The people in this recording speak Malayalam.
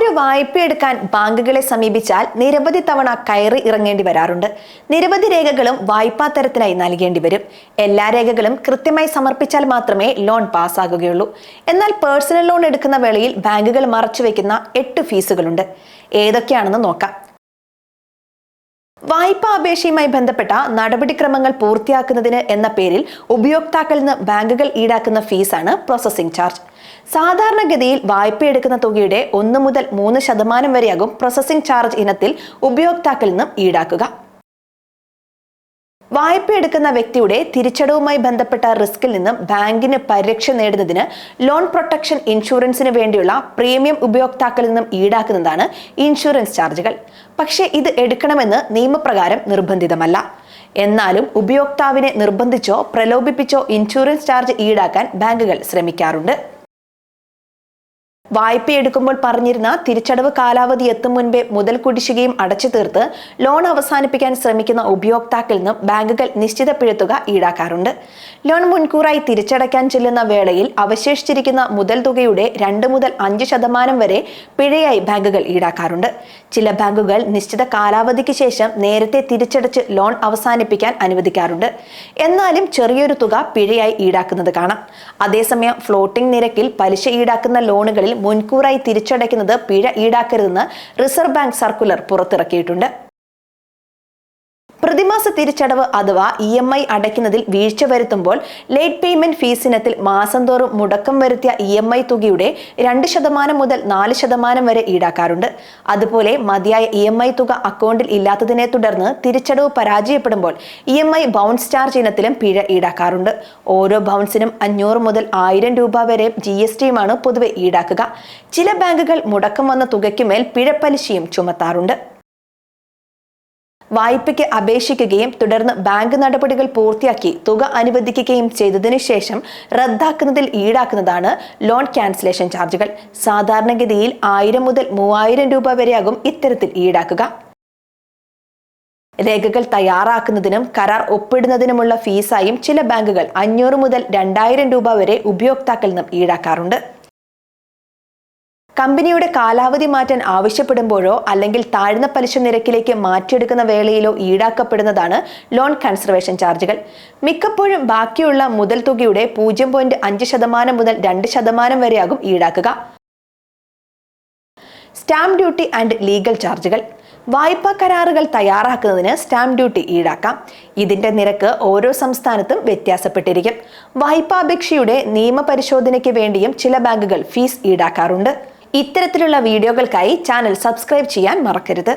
ഒരു വായ്പ എടുക്കാൻ ബാങ്കുകളെ സമീപിച്ചാൽ നിരവധി തവണ കയറി ഇറങ്ങേണ്ടി വരാറുണ്ട്. നിരവധി രേഖകളും വായ്പാ തരത്തിനായി നൽകേണ്ടി വരും. എല്ലാ രേഖകളും കൃത്യമായി സമർപ്പിച്ചാൽ മാത്രമേ ലോൺ പാസ്സാകുകയുള്ളൂ. എന്നാൽ പേഴ്സണൽ ലോൺ എടുക്കുന്ന വേളയിൽ ബാങ്കുകൾ മറച്ചുവെക്കുന്ന എട്ട് ഫീസുകളുണ്ട്. ഏതൊക്കെയാണെന്ന് നോക്കാം. വായ്പാ അപേക്ഷയുമായി ബന്ധപ്പെട്ട നടപടിക്രമങ്ങൾ പൂർത്തിയാക്കുന്നതിന് എന്ന പേരിൽ ഉപയോക്താക്കളിൽ നിന്ന് ബാങ്കുകൾ ഈടാക്കുന്ന ഫീസാണ് പ്രോസസ്സിംഗ് ചാർജ്. സാധാരണഗതിയിൽ വായ്പ എടുക്കുന്ന തുകയുടെ ഒന്ന് മുതൽ മൂന്ന് ശതമാനം വരെയാകും പ്രോസസ്സിംഗ് ചാർജ് ഇനത്തിൽ ഉപയോക്താക്കളിൽ നിന്നും ഈടാക്കുക. വായ്പ എടുക്കുന്ന വ്യക്തിയുടെ തിരിച്ചടവുമായി ബന്ധപ്പെട്ട റിസ്കിൽ നിന്നും ബാങ്കിന് പരിരക്ഷ നേടുന്നതിന് ലോൺ പ്രൊട്ടക്ഷൻ ഇൻഷുറൻസിന് വേണ്ടിയുള്ള പ്രീമിയം ഉപയോക്താക്കളിൽ നിന്നും ഈടാക്കുന്നതാണ് ഇൻഷുറൻസ് ചാർജുകൾ. പക്ഷേ ഇത് എടുക്കണമെന്ന് നിയമപ്രകാരം നിർബന്ധിതമല്ല. എന്നാലും ഉപയോക്താവിനെ നിർബന്ധിച്ചോ പ്രലോഭിപ്പിച്ചോ ഇൻഷുറൻസ് ചാർജ് ഈടാക്കാൻ ബാങ്കുകൾ ശ്രമിക്കാറുണ്ട്. വായ്പ എടുക്കുമ്പോൾ പറഞ്ഞിരുന്ന തിരിച്ചടവ് കാലാവധി എത്തും മുൻപേ മുതൽ കുടിശ്ശികയും അടച്ചു തീർത്ത് ലോൺ അവസാനിപ്പിക്കാൻ ശ്രമിക്കുന്ന ഉപയോക്താക്കളിൽ നിന്നും ബാങ്കുകൾ നിശ്ചിത പിഴത്തുക ഈടാക്കാറുണ്ട്. ലോൺ മുൻകൂറായി തിരിച്ചടയ്ക്കാൻ ചെല്ലുന്ന വേളയിൽ അവശേഷിച്ചിരിക്കുന്ന മുതൽ തുകയുടെ രണ്ട് മുതൽ അഞ്ച് ശതമാനം വരെ പിഴയായി ബാങ്കുകൾ ഈടാക്കാറുണ്ട്. ചില ബാങ്കുകൾ നിശ്ചിത കാലാവധിക്ക് ശേഷം നേരത്തെ തിരിച്ചടച്ച് ലോൺ അവസാനിപ്പിക്കാൻ അനുവദിക്കാറുണ്ട്. എന്നാലും ചെറിയൊരു തുക പിഴയായി ഈടാക്കുന്നത് കാണാം. അതേസമയം ഫ്ലോട്ടിംഗ് നിരക്കിൽ പലിശ ഈടാക്കുന്ന ലോണുകളിൽ മുൻകൂറായി തിരിച്ചടയ്ക്കുന്നത് പിഴ ഈടാക്കരുതെന്ന് റിസർവ് ബാങ്ക് സർക്കുലർ പുറത്തിറക്കിയിട്ടുണ്ട്. പ്രതിമാസ തിരിച്ചടവ് അഥവാ ഇ എം ഐ അടയ്ക്കുന്നതിൽ വീഴ്ച വരുത്തുമ്പോൾ ലേറ്റ് പേയ്മെന്റ് ഫീസിനത്തിൽ മാസം തോറും മുടക്കം വരുത്തിയ ഇ എം ഐ തുകയുടെ രണ്ട് ശതമാനം മുതൽ നാല് ശതമാനം വരെ ഈടാക്കാറുണ്ട്. അതുപോലെ മതിയായ ഇ എം ഐ തുക അക്കൗണ്ടിൽ ഇല്ലാത്തതിനെ തുടർന്ന് തിരിച്ചടവ് പരാജയപ്പെടുമ്പോൾ E M I bounce charge ഇനത്തിലും പിഴ ഈടാക്കാറുണ്ട്. ഓരോ ബൗൺസിനും അഞ്ഞൂറ് മുതൽ ആയിരം രൂപ വരെ ജി എസ് ടിയുമാണ് പൊതുവെ ഈടാക്കുക. ചില ബാങ്കുകൾ മുടക്കം വന്ന തുകയ്ക്കുമേൽ പിഴ പലിശയും ചുമത്താറുണ്ട്. വായ്പയ്ക്ക് അപേക്ഷിക്കുകയും തുടർന്ന് ബാങ്ക് നടപടികൾ പൂർത്തിയാക്കി തുക അനുവദിക്കുകയും ചെയ്തതിനു ശേഷം റദ്ദാക്കുന്നതിൽ ഈടാക്കുന്നതാണ് ലോൺ ക്യാൻസലേഷൻ ചാർജുകൾ. സാധാരണഗതിയിൽ ആയിരം മുതൽ മൂവായിരം രൂപ വരെയാകും ഇത്തരത്തിൽ ഈടാക്കുക. രേഖകൾ തയ്യാറാക്കുന്നതിനും കരാർ ഒപ്പിടുന്നതിനുമുള്ള ഫീസായും ചില ബാങ്കുകൾ അഞ്ഞൂറ് മുതൽ രണ്ടായിരം രൂപ വരെ ഉപയോക്താക്കളിൽ നിന്നും ഈടാക്കാറുണ്ട്. കമ്പനിയുടെ കാലാവധി മാറ്റാൻ ആവശ്യപ്പെടുമ്പോഴോ അല്ലെങ്കിൽ താഴ്ന്ന പലിശ നിരക്കിലേക്ക് മാറ്റിയെടുക്കുന്ന വേളയിലോ ഈടാക്കപ്പെടുന്നതാണ് ലോൺ കൺസർവേഷൻ ചാർജുകൾ. മിക്കപ്പോഴും ബാക്കിയുള്ള മുതൽ തുകയുടെ പൂജ്യം പോയിന്റ് അഞ്ച് ശതമാനം മുതൽ രണ്ട് ശതമാനം വരെയാകും ഈടാക്കുക. സ്റ്റാമ്പ് ഡ്യൂട്ടി ആൻഡ് ലീഗൽ ചാർജുകൾ. വായ്പാ കരാറുകൾ തയ്യാറാക്കുന്നതിന് സ്റ്റാമ്പ് ഡ്യൂട്ടി ഈടാക്കാം. ഇതിന്റെ നിരക്ക് ഓരോ സംസ്ഥാനത്തും വ്യത്യാസപ്പെട്ടിരിക്കും. വായ്പാപേക്ഷയുടെ നിയമപരിശോധനയ്ക്ക് വേണ്ടിയും ചില ബാങ്കുകൾ ഫീസ് ഈടാക്കാറുണ്ട്. ഇത്തരത്തിലുള്ള വീഡിയോകൾക്കായി ചാനൽ സബ്സ്ക്രൈബ് ചെയ്യാൻ മറക്കരുത്.